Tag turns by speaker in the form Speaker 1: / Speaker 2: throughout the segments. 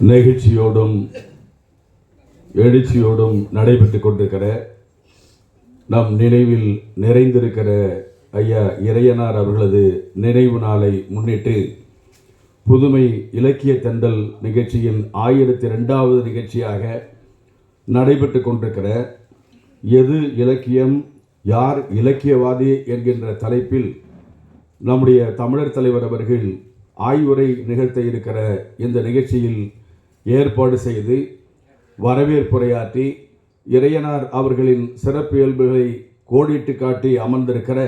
Speaker 1: நெகிழ்ச்சியோடும் எழுச்சியோடும் நடைபெற்று கொண்டிருக்கிற நம் நினைவில் நிறைந்திருக்கிற ஐயா இறையனார் அவர்களது நினைவு நாளை முன்னிட்டு புதுமை இலக்கிய தண்டல் நிகழ்ச்சியின் ஆயிரத்தி ரெண்டாவது நிகழ்ச்சியாக நடைபெற்று கொண்டிருக்கிற எது இலக்கியம் யார் இலக்கியவாதி என்கின்ற தலைப்பில் நம்முடைய தமிழர் தலைவர் அவர்கள் ஆய்வுரை நிகழ்த்த இருக்கிற இந்த நிகழ்ச்சியில் ஏற்பாடு செய்து வரவேற்புரையாற்றி இறையனார் அவர்களின் சிறப்பு இயல்புகளை கோடிட்டு காட்டி அமர்ந்திருக்கிற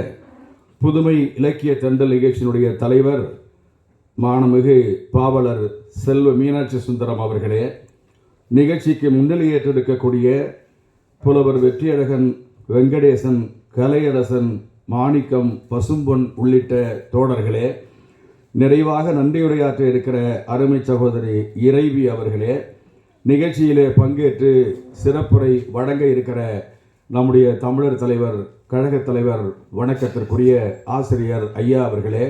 Speaker 1: புதுமை இலக்கிய தென்றல் நிகழ்ச்சியினுடைய தலைவர் மானமிகு பாவலர் செல்வ மீனாட்சி சுந்தரம் அவர்களே நிகழ்ச்சிக்கு முன்னிலை ஏற்றெடுக்கக்கூடிய புலவர் வெற்றியழகன் வெங்கடேசன் கலையரசன் மாணிக்கம் பசும்பொன் உள்ளிட்ட தோழர்களே நிறைவாக நன்றியுரையாற்ற இருக்கிற அருமை சகோதரி இறைவி அவர்களே நிகழ்ச்சியிலே பங்கேற்று சிறப்புரை வழங்க இருக்கிற நம்முடைய தமிழர் தலைவர் கழகத் தலைவர் வணக்கத்திற்குரிய ஆசிரியர் ஐயா அவர்களே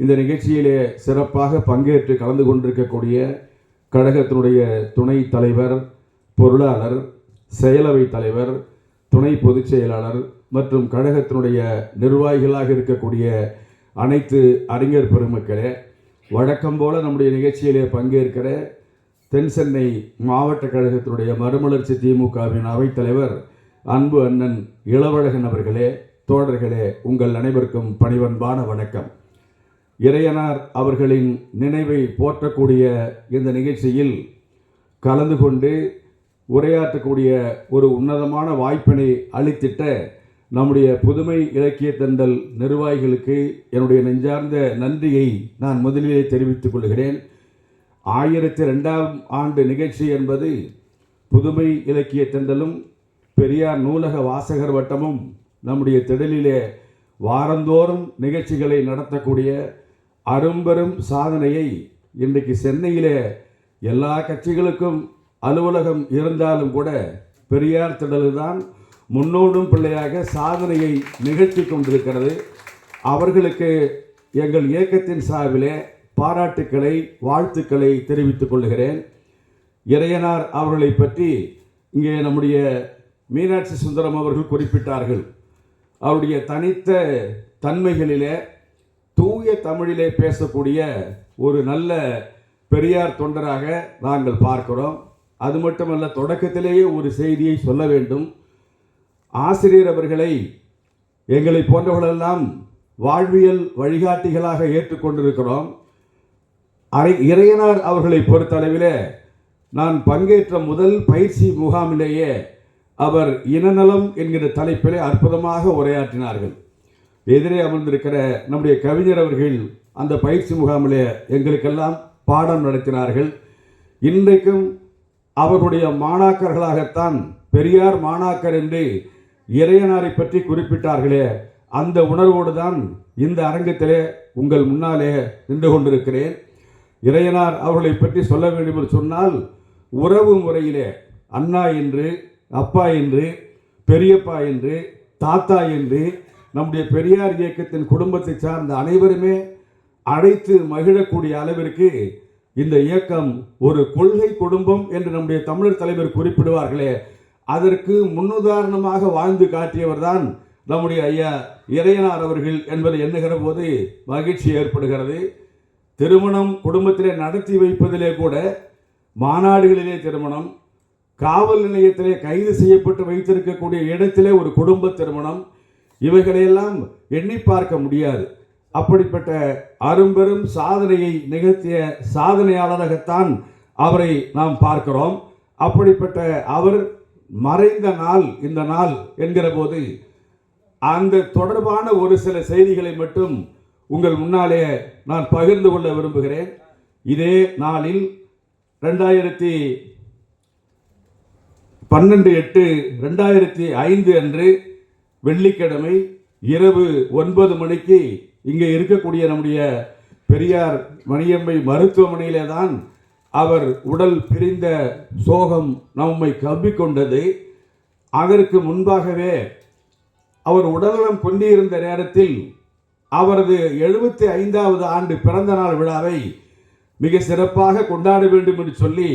Speaker 1: இந்த நிகழ்ச்சியிலே சிறப்பாக பங்கேற்று கலந்து கொண்டிருக்கக்கூடிய கழகத்தினுடைய துணை தலைவர் பொருளாளர் செயலவை தலைவர் துணை பொதுச் செயலாளர் மற்றும் கழகத்தினுடைய நிர்வாகிகளாக இருக்கக்கூடிய அனைத்து அறிஞர் பெருமக்களே வழக்கம் போல் நம்முடைய நிகழ்ச்சியிலே பங்கேற்கிற தென் சென்னை மாவட்ட கழகத்தினுடைய மறுமலர்ச்சி திமுகவின் அவைத்தலைவர் அன்பு அண்ணன் இளவழகன் அவர்களே தோழர்களே உங்கள் அனைவருக்கும் பணிவன்பான வணக்கம். இறையனார் அவர்களின் நினைவை போற்றக்கூடிய இந்த நிகழ்ச்சியில் கலந்து கொண்டு உரையாற்றக்கூடிய ஒரு உன்னதமான வாய்ப்பினை அளித்திட்ட நம்முடைய புதுமை இலக்கிய தண்டல் நிர்வாகிகளுக்கு என்னுடைய நெஞ்சார்ந்த நன்றியை நான் முதலிலே தெரிவித்துக் கொள்கிறேன். ஆயிரத்தி ரெண்டாம் ஆண்டு நிகழ்ச்சி என்பது புதுமை இலக்கிய தண்டலும் பெரியார் நூலக வாசகர் வட்டமும் நம்முடைய திடலிலே வாரந்தோறும் நிகழ்ச்சிகளை நடத்தக்கூடிய அரும்பெரும் சாதனையை இன்றைக்கு சென்னையிலே எல்லா கட்சிகளுக்கும் அலுவலகம் இருந்தாலும் கூட பெரியார் திடல்தான் முன்னோடும் பிள்ளையாக சாதனையை நிகழ்த்தி கொண்டிருக்கிறது. அவர்களுக்கு எங்கள் இயக்கத்தின் சார்பிலே பாராட்டுக்களை வாழ்த்துக்களை தெரிவித்துக் கொள்கிறேன். இறையனார் அவர்களை பற்றி இங்கே நம்முடைய மீனாட்சி சுந்தரம் அவர்கள் குறிப்பிட்டார்கள். அவருடைய தனித்த தன்மைகளிலே தூய தமிழிலே பேசக்கூடிய ஒரு நல்ல பெரியார் தொண்டராக நாங்கள் பார்க்கிறோம். அது மட்டுமல்ல தொடக்கத்திலேயே ஒரு செய்தியை சொல்ல வேண்டும். ஆசிரியர் அவர்களை எங்களை போன்றவர்களெல்லாம் வாழ்வியல் வழிகாட்டிகளாக ஏற்றுக்கொண்டிருக்கிறோம். அரை இறையனார் அவர்களை பொறுத்தளவிலே நான் பங்கேற்ற முதல் பயிற்சி முகாமிலேயே அவர் இனநலம் என்கிற தலைப்பிலே அற்புதமாக உரையாற்றினார்கள். எதிரே அமர்ந்திருக்கிற நம்முடைய கவிஞர் அவர்கள் அந்த பயிற்சி முகாமிலே எங்களுக்கெல்லாம் பாடம் நடத்தினார்கள். இன்றைக்கும் அவருடைய மாணாக்கர்களாகத்தான் பெரியார் மாணாக்கர் என்று இறையனாரை பற்றி குறிப்பிட்டார்களே அந்த உணர்வோடு தான் இந்த அரங்கத்திலே உங்கள் முன்னாலே நின்று கொண்டிருக்கிறேன். இறையனார் அவர்களை பற்றி சொல்ல வேண்டும் என்று சொன்னால் உறவு முறையிலே அண்ணா என்று அப்பா என்று பெரியப்பா என்று தாத்தா என்று நம்முடைய பெரியார் இயக்கத்தின் குடும்பத்தை சார்ந்த அனைவருமே அழைத்து மகிழக்கூடிய அளவிற்கு இந்த இயக்கம் ஒரு கொள்கை குடும்பம் என்று நம்முடைய தமிழர் தலைவர் குறிப்பிடுவார்களே. அதற்கு முன்னுதாரணமாக வாழ்ந்து காட்டியவர் தான் நம்முடைய ஐயா இறையனார் அவர்கள் என்பதை எண்ணுகிற போது மகிழ்ச்சி ஏற்படுகிறது. திருமணம் குடும்பத்திலே நடத்தி வைப்பதிலே கூட மாநாடுகளிலே திருமணம் காவல் நிலையத்திலே கைது செய்யப்பட்டு வைத்திருக்கக்கூடிய இடத்திலே ஒரு குடும்ப திருமணம் இவைகளையெல்லாம் எண்ணி பார்க்க முடியாது. அப்படிப்பட்ட அரும்பெரும் சாதனையை நிகழ்த்திய சாதனையாளராகத்தான் அவரை நாம் பார்க்கிறோம். அப்படிப்பட்ட அவர் மறைந்த நாள் இந்த நாள் என்கிற போது அந்த தொடர்பான ஒரு சில செய்திகளை மட்டும் உங்கள் முன்னாலே நான் பகிர்ந்து கொள்ள விரும்புகிறேன். இதே நாளில் ரெண்டாயிரத்தி பன்னெண்டு எட்டு ரெண்டாயிரத்தி ஐந்து அன்று வெள்ளிக்கிழமை இரவு ஒன்பது மணிக்கு இங்கே இருக்கக்கூடிய நம்முடைய பெரியார் மணியம்மை மருத்துவமனையிலே தான் அவர் உடல் பிரிந்த சோகம் நம்மை கவ்விக்கொண்டது. அதற்கு முன்பாகவே அவர் உடல்நலம் கொண்டிருந்த நேரத்தில் அவரது எழுபத்தி ஐந்தாவது ஆண்டு பிறந்த நாள் விழாவை மிக சிறப்பாக கொண்டாட வேண்டும் என்று சொல்லி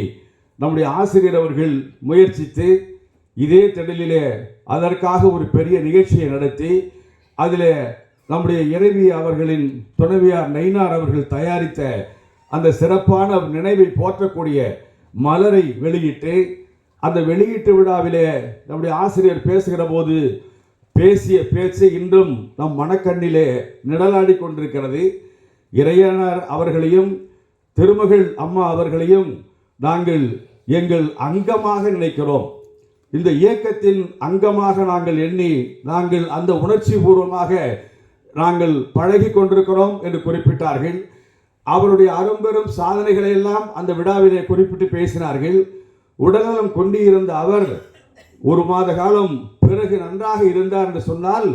Speaker 1: நம்முடைய ஆசிரியர் அவர்கள் முயற்சித்து இதே திடலிலே அதற்காக ஒரு பெரிய நிகழ்ச்சியை நடத்தி அதில் நம்முடைய இறைவி அவர்களின் துணைவியார் நைனார் அவர்கள் தயாரித்த அந்த சிறப்பான நினைவை போற்றக்கூடிய மலரை வெளியிட்டு அந்த வெளியீட்டு விழாவிலே நம்முடைய ஆசிரியர் பேசுகிற போது பேசிய பேச்சு இன்றும் நம் மனக்கண்ணிலே நிழலாடி கொண்டிருக்கிறது. இறையனார் அவர்களையும் திருமகள் அம்மா அவர்களையும் நாங்கள் எங்கள் அங்கமாக நினைக்கிறோம். இந்த இயக்கத்தின் அங்கமாக நாங்கள் எண்ணி நாங்கள் அந்த உணர்ச்சி பூர்வமாக நாங்கள் பழகி கொண்டிருக்கிறோம் என்று குறிப்பிட்டார்கள். அவருடைய அரும்பெரும் சாதனைகளை எல்லாம் அந்த விழாவிலே குறிப்பிட்டு பேசினார்கள். உடல்நலம் கொண்டு இருந்த அவர் ஒரு மாத காலம் பிறகு நன்றாக இருந்தார் என்று சொன்னால்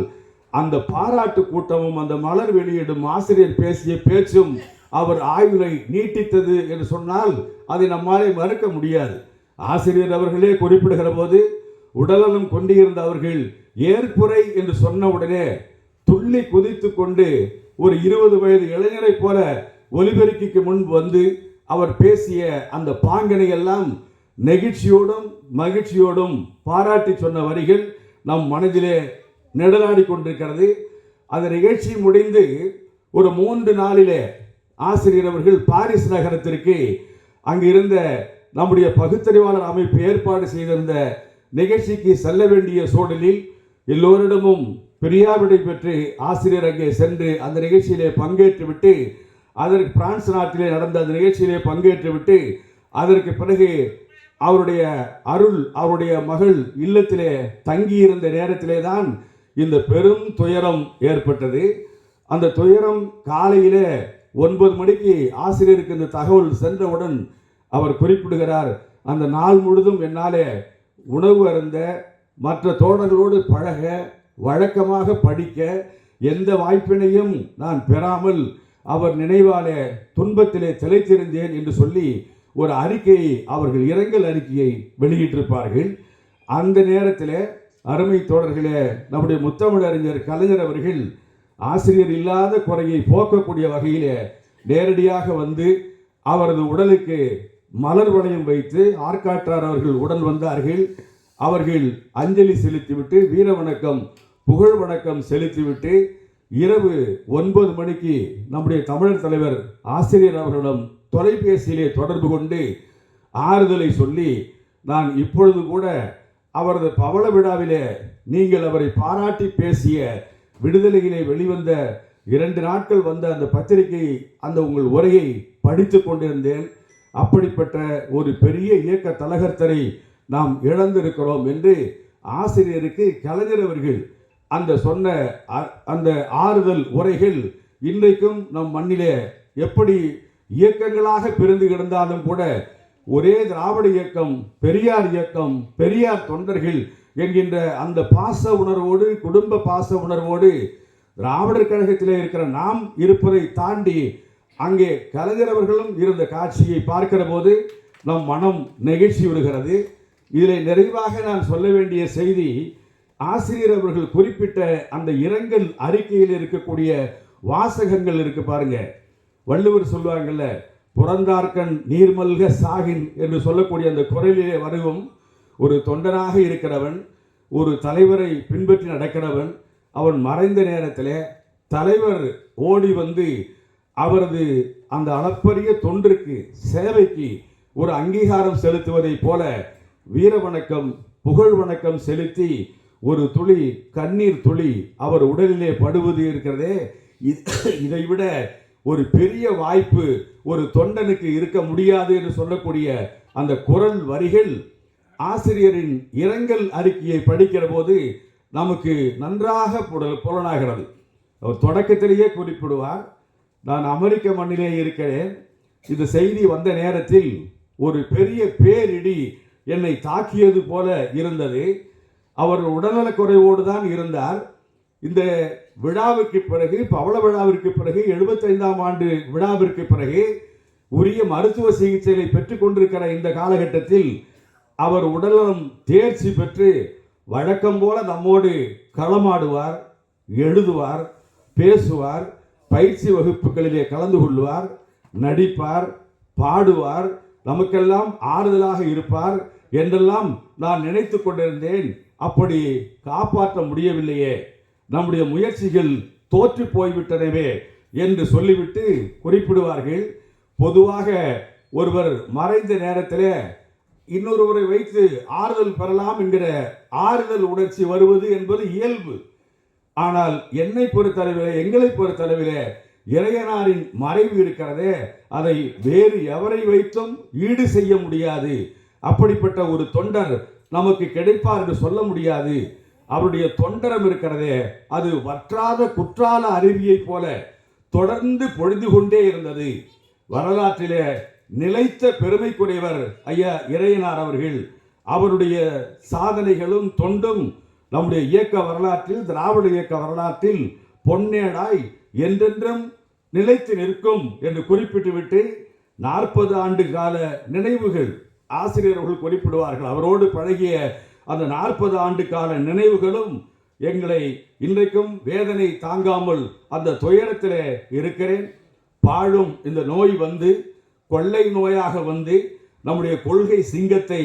Speaker 1: அந்த பாராட்டு கூட்டமும் அந்த மலர் வெளியிடும் ஆசிரியர் பேசிய பேச்சும் அவர் ஆய்வுகளை நீட்டித்தது என்று சொன்னால் அதை நம்மாலே மறுக்க முடியாது. ஆசிரியர் அவர்களே குறிப்பிடுகிற போது உடல்நலம் கொண்டிருந்த அவர்கள் ஏற்புரை என்று சொன்ன உடனே துள்ளி குதித்து கொண்டு ஒரு இருபது வயது இளைஞரைப் போல ஒலிபெருக்கிக்கு முன்பு வந்து அவர் பேசிய அந்த பாங்கனை எல்லாம் நெகிழ்ச்சியோடும் மகிழ்ச்சியோடும் பாராட்டி சொன்ன வரிகள் நம் மனதிலே நிழலாடி கொண்டிருக்கிறது. அந்த நிகழ்ச்சி முடிந்து ஒரு மூன்று நாளிலே ஆசிரியர் அவர்கள் பாரிஸ் நகரத்திற்கு அங்கு இருந்த நம்முடைய பகுத்தறிவாளர் அமைப்பு ஏற்பாடு செய்திருந்த நிகழ்ச்சிக்கு செல்ல வேண்டிய சூழலில் எல்லோரிடமும் பிரியாவிடை பெற்று ஆசிரியர் அங்கே சென்று அந்த நிகழ்ச்சியிலே பங்கேற்றுவிட்டு அதற்கு பிரான்ஸ் நாட்டிலே நடந்த அந்த நிகழ்ச்சியிலே பங்கேற்றுவிட்டு அதற்கு பிறகு அவருடைய அருள் அவருடைய மகள் இல்லத்திலே தங்கியிருந்த நேரத்திலே தான் இந்த பெரும் துயரம் ஏற்பட்டது. அந்த துயரம் காலையிலே ஒன்பது மணிக்கு ஆசிரியருக்கு இந்த தகவல் சென்றவுடன் அவர் குறிப்பிடுகிறார் அந்த நாள் முழுதும் என்னாலே உணவு அருந்த மற்ற தோழர்களோடு பழக வழக்கமாக படிக்க எந்த வாய்ப்பினையும் நான் பெறாமல் அவர் நினைவாலே துன்பத்திலே திளைத்திருந்தேன் என்று சொல்லி ஒரு அறிக்கையை அவர்கள் இரங்கல் அறிக்கையை வெளியிட்டிருப்பார்கள். அந்த நேரத்தில் அருமை தோழர்களே நம்முடைய முத்தமிழறிஞர் கலைஞர் அவர்கள் ஆசிரியர் இல்லாத குறையை போக்கக்கூடிய வகையில் நேரடியாக வந்து அவரது உடலுக்கு மலர் வளையம் வைத்து ஆற்காற்றார் அவர்கள் உடன் வந்தார்கள். அவர்கள் அஞ்சலி செலுத்திவிட்டு வீர வணக்கம் புகழ் வணக்கம் செலுத்திவிட்டு இரவு ஒன்பது மணிக்கு நம்முடைய தமிழர் தலைவர் ஆசிரியர் அவர்களிடம் தொலைபேசியிலே தொடர்பு கொண்டு ஆறுதலை சொல்லி நான் இப்பொழுது கூட அவரது பவள விழாவிலே நீங்கள் அவரை பாராட்டி பேசிய விடுதலையிலே வெளிவந்த இரண்டு நாட்கள் வந்த அந்த பத்திரிகை அந்த உங்கள் உரையை படித்து கொண்டிருந்தேன். அப்படிப்பட்ட ஒரு பெரிய இயக்க தலகர்த்தரை நாம் இழந்திருக்கிறோம் என்று ஆசிரியருக்கு கலைஞர் அவர்கள் அந்த சொன்ன அ- அந்த ஆறுதல் உரைகள் இன்றைக்கும் நம் மண்ணிலே எப்படி இயக்கங்களாக பிரிந்து கிடந்தாலும் கூட ஒரே திராவிட இயக்கம் பெரியார் இயக்கம் பெரியார் தொண்டர்கள் என்கின்ற அந்த பாச உணர்வோடு குடும்ப பாச உணர்வோடு திராவிடர் கழகத்திலே இருக்கிற நாம் இருப்பதை தாண்டி அங்கே கலைஞர் அவர்களும் இருந்த காட்சியை பார்க்கிற போது நம் மனம் நெகிழ்ச்சி விடுகிறது. இதில் நிறைவாக நான் சொல்ல வேண்டிய செய்தி ஆசிரியர் அவர்கள் குறிப்பிட்ட அந்த இரங்கல் அறிக்கையில் இருக்கக்கூடிய வாசகங்கள் இருக்கு பாருங்க. வள்ளுவர் சொல்லுவாங்கல்ல புறந்தார்கண் நீர்மல்க சாகின் என்று சொல்லக்கூடிய அந்த குரலிலே வருவும் ஒரு தொண்டனாக இருக்கிறவன் ஒரு தலைவரை பின்பற்றி நடக்கிறவன் அவன் மறைந்த நேரத்தில் தலைவர் ஓடி வந்து அவரது அந்த அளப்பரிய தொன்றுக்கு சேவைக்கு ஒரு அங்கீகாரம் செலுத்துவதைப் போல வீர வணக்கம் புகழ் வணக்கம் செலுத்தி ஒரு துளி கண்ணீர் துளி அவர் உடலிலே படுவது இருக்கிறதே. இதை இதைவிட ஒரு பெரிய வாய்ப்பு ஒரு தொண்டனுக்கு இருக்க முடியாது என்று சொல்லக்கூடிய அந்த குரல் வரிகள் ஆசிரியரின் இரங்கல் அறிக்கையை படிக்கிற போது நமக்கு நன்றாக புலனாகிறது. அவர் தொடக்கத்திலேயே குறிப்பிடுவார் நான் அமெரிக்க மண்ணிலே இருக்கிறேன். இந்த செய்தி வந்த நேரத்தில் ஒரு பெரிய பேரிடி என்னை தாக்கியது போல இருந்தது. அவர் உடல்நலக்குறைவோடு தான் இருந்தார். இந்த விழாவுக்கு பிறகு பவள விழாவிற்கு பிறகு எழுபத்தைந்தாம் ஆண்டு விழாவிற்கு பிறகு உரிய மருத்துவ சிகிச்சைகளை பெற்றுக் கொண்டிருக்கிற இந்த காலகட்டத்தில் அவர் உடல்நலம் தேர்ச்சி பெற்று வழக்கம் போல நம்மோடு களமாடுவார் எழுதுவார் பேசுவார் பயிற்சி வகுப்புகளிலே கலந்து கொள்வார் நடிப்பார் பாடுவார் நமக்கெல்லாம் ஆறுதலாக இருப்பார் என்றெல்லாம் நான் நினைத்து கொண்டிருந்தேன். அப்படி காப்பாற்ற முடியவில்லையே. நம்முடைய முயற்சிகள் தோற்று போய்விட்டனவே என்று சொல்லிவிட்டு குறிப்பிடுவார்கள். பொதுவாக ஒருவர் மறைந்த நேரத்தில் இன்னொருவரை வைத்து ஆறுதல் பெறலாம் என்கிற ஆறுதல் உணர்ச்சி வருவது என்பது இயல்பு. ஆனால் என்னை பொறுத்தளவிலே எங்களை பொறுத்தளவிலே இறையனாரின் மறைவு இருக்கிறதே அதை வேறு எவரை வைத்தும் ஈடு செய்ய முடியாது. அப்படிப்பட்ட ஒரு தொண்டர் நமக்கு கிடைப்பார் என்று சொல்ல முடியாது. அவருடைய தொண்டரம் இருக்கிறதே அது வற்றாத குற்றால அருவியைப் போல தொடர்ந்து பொழிந்து கொண்டே இருந்தது. வரலாற்றிலே நிலைத்த பெருமைக்குரியவர் ஐயா இறையனார் அவர்கள் அவருடைய சாதனைகளும் தொண்டும் நம்முடைய இயக்க வரலாற்றில் திராவிட இயக்க வரலாற்றில் பொன்னேடாய் என்றென்றும் நிலைத்து நிற்கும் என்று குறிப்பிட்டுவிட்டு நாற்பது ஆண்டு கால நினைவுகள் ஆசிரியர்கள் குறிப்பிடுவார்கள். அவரோடு பழகிய அந்த நாற்பது ஆண்டு கால நினைவுகளும் எங்களை இன்றைக்கும் வேதனை தாங்காமல் அந்த துயரத்தில் இருக்கிறேன். பாழும் இந்த நோய் வந்து கொள்ளை நோயாக வந்து நம்முடைய கொள்கை சிங்கத்தை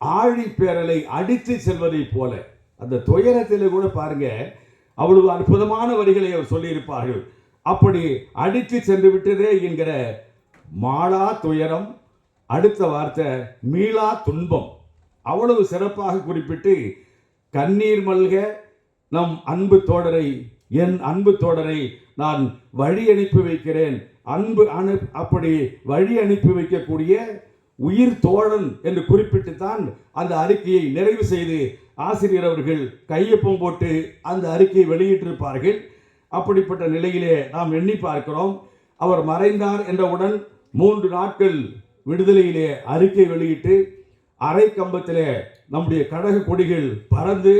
Speaker 1: ஆழிப்பேரலை அடித்து செல்வதைப் போல. அந்த துயரத்தில் கூட பாருங்க அவ்வளவு அற்புதமான வரிகளை அவர் சொல்லியிருப்பார்கள். அப்படி அடித்து சென்று விட்டதே என்கிற மாளா துயரம் அடுத்த வார்த்தை மீளா துன்பம். அவ்வளவு சிறப்பாக குறிப்பிட்டு கண்ணீர் மல்க நம் அன்பு தோழரை என் அன்பு தோழரை நான் வழி அனுப்பி வைக்கிறேன். அன்பு அனு அப்படி வழி அனுப்பி வைக்கக்கூடிய உயிர் தோழன் என்று குறிப்பிட்டு தான் அந்த அறிக்கையை நிறைவு செய்து ஆசிரியர் அவர்கள் கையொப்பம் போட்டு அந்த அறிக்கையை வெளியிட்டிருப்பார்கள். அப்படிப்பட்ட நிலையிலே நாம் எண்ணி பார்க்கிறோம். அவர் மறைந்தார் என்றவுடன் மூன்று நாட்கள் விடுதலையிலே அறிக்கை வெளியிட்டு அரை கம்பத்திலே நம்முடைய கடக கொடிகள் பறந்து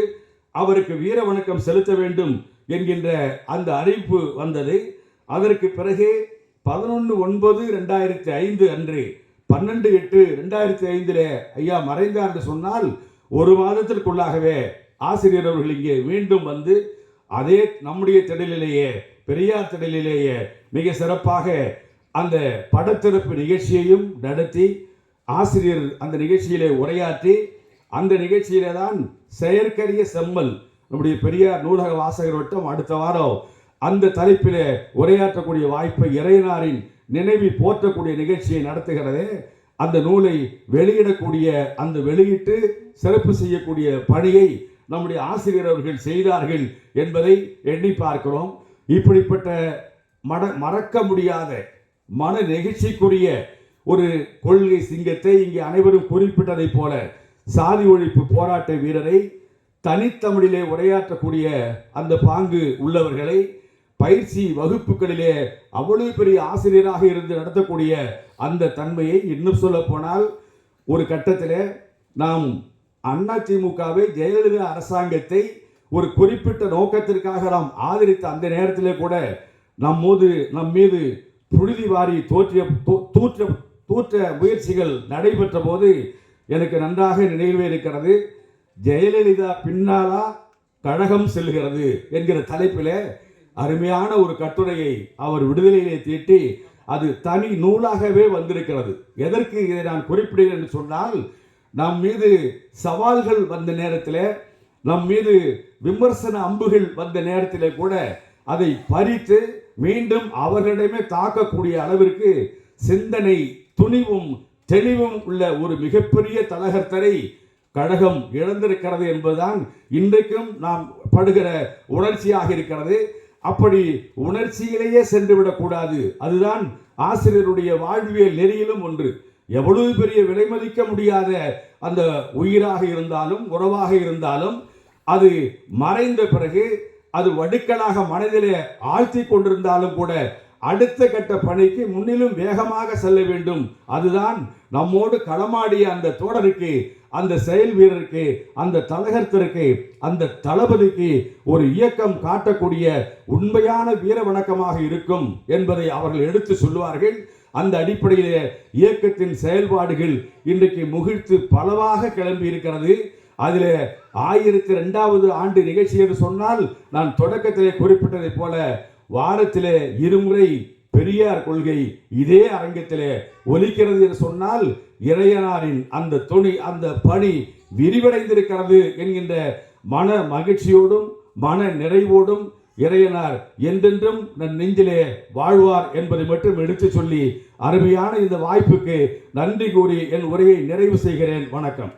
Speaker 1: அவருக்கு வீர வணக்கம் செலுத்த வேண்டும் என்கின்ற அந்த அறிவிப்பு வந்தது. அதற்கு பிறகு பதினொன்று ஒன்பது ரெண்டாயிரத்தி ஐந்து அன்று பன்னெண்டு எட்டு ரெண்டாயிரத்தி ஐந்தில் ஐயா மறைந்தார் என்று சொன்னால் ஒரு மாதத்திற்குள்ளாகவே ஆசிரியர் அவர்கள் இங்கே மீண்டும் வந்து அதே நம்முடைய திடலிலேயே பெரியார் திடலிலேயே மிக சிறப்பாக அந்த படத்திறப்பு நிகழ்ச்சியையும் நடத்தி ஆசிரியர் அந்த நிகழ்ச்சியிலே உரையாற்றி அந்த நிகழ்ச்சியிலே தான் செயற்கரிய செம்மல் நம்முடைய பெரியார் நூலக வாசகர் வட்டம் அடுத்த வாரம் அந்த தலைப்பிலே உரையாற்றக்கூடிய வாய்ப்பை இறையனாரின் நினைவி போற்றக்கூடிய நிகழ்ச்சியை நடத்துகிறது. அந்த நூலை வெளியிடக்கூடிய அந்த வெளியிட்டு சிறப்பு செய்யக்கூடிய பணியை நம்முடைய ஆசிரியர் அவர்கள் செய்தார்கள் என்பதை எண்ணி பார்க்கிறோம். இப்படிப்பட்ட மட மறக்க முடியாத மன நெகிழ்ச்சிக்குரிய ஒரு கொள்கை சிங்கத்தை இங்கே அனைவரும் குறிப்பிட்டதைப் போல சாதி ஒழிப்பு போராட்ட வீரரை தனித்தமிழிலே உரையாற்றக்கூடிய அந்த பாங்கு உள்ளவர்களை பயிற்சி வகுப்புகளிலே அவ்வளவு பெரிய ஆசிரியராக இருந்து நடத்தக்கூடிய அந்த தன்மையை இன்னும் சொல்ல போனால் ஒரு கட்டத்தில் நாம் அதிமுகவை ஜெயலலிதா அரசாங்கத்தை ஒரு குறிப்பிட்ட நோக்கத்திற்காக நாம் ஆதரித்த அந்த நேரத்திலே கூட நம்மோது நம் மீது புழுதி வாரி தோற்றிய தூ- தூற்ற தூற்ற முயற்சிகள் நடைபெற்ற போது எனக்கு நன்றாக நினைவே இருக்கிறது. ஜெயலலிதா பின்னாலா கழகம் செல்கிறது என்கிற தலைப்பில் அருமையான ஒரு கட்டுரையை அவர் விடுதலையிலே தீட்டி அது தனி நூலாகவே வந்திருக்கிறது. எதற்கு இதை நான் குறிப்பிடுகிறேன் என்று சொன்னால் நம் மீது சவால்கள் வந்த நேரத்தில் நம் மீது விமர்சன அம்புகள் வந்த நேரத்தில் கூட அதை பறித்து மீண்டும் அவர்களிடமே தாக்கக்கூடிய அளவிற்கு சிந்தனை துணிவும் தெளிவும் உள்ள ஒரு மிகப்பெரிய தலகர்த்தரை கழகம் இழந்திருக்கிறது என்பதுதான் இன்றைக்கும் நாம் படுகிற உணர்ச்சியாக இருக்கிறது. அப்படி உணர்ச்சியிலேயே சென்று விடக்கூடாது அதுதான் ஆசிரியருடைய வாழ்வியல் நெறியிலும் ஒன்று. எவ்வளவு பெரிய விலை மதிக்க முடியாத அந்த உயிராக இருந்தாலும் உறவாக இருந்தாலும் அது மறைந்த பிறகு அது வடுக்களாக மனதிலே ஆழ்த்தி கொண்டிருந்தாலும் கூட அடுத்த கட்ட பணிக்கு முன்னிலும் வேகமாக செல்ல வேண்டும். அதுதான் நம்மோடு களமாடிய அந்த தோழருக்கு அந்த செயல் வீரருக்கு அந்த தலகர்த்தருக்கு அந்த தளபதிக்கு ஒரு இயக்கம் காட்டக்கூடிய உண்மையான வீர வணக்கமாக இருக்கும் என்பதை அவர்கள் எடுத்து சொல்லுவார்கள். அந்த அடிப்படையிலே இயக்கத்தின் செயல்பாடுகள் இன்றைக்கு முகிழ்த்து பலவாக கிளம்பி இருக்கிறது. அதில் ஆயிரத்தி ரெண்டாவது ஆண்டு நிகழ்ச்சி என்று சொன்னால் நான் தொடக்கத்திலே குறிப்பிட்டதைப் போல வாரத்திலே இருமுறை பெரியார் கொள்கை இதே அரங்கத்திலே ஒலிக்கிறது என்று சொன்னால் இறையனாரின் அந்த துணி அந்த பணி விரிவடைந்திருக்கிறது என்கின்ற மன மகிழ்ச்சியோடும் மன நிறைவோடும் இறையனார் என்றென்றும் நன் நெஞ்சிலே வாழ்வார் என்பதை மட்டும் எடுத்து சொல்லி அருமையான இந்த வாய்ப்புக்கு நன்றி கூறி என் உரையை நிறைவு செய்கிறேன். வணக்கம்.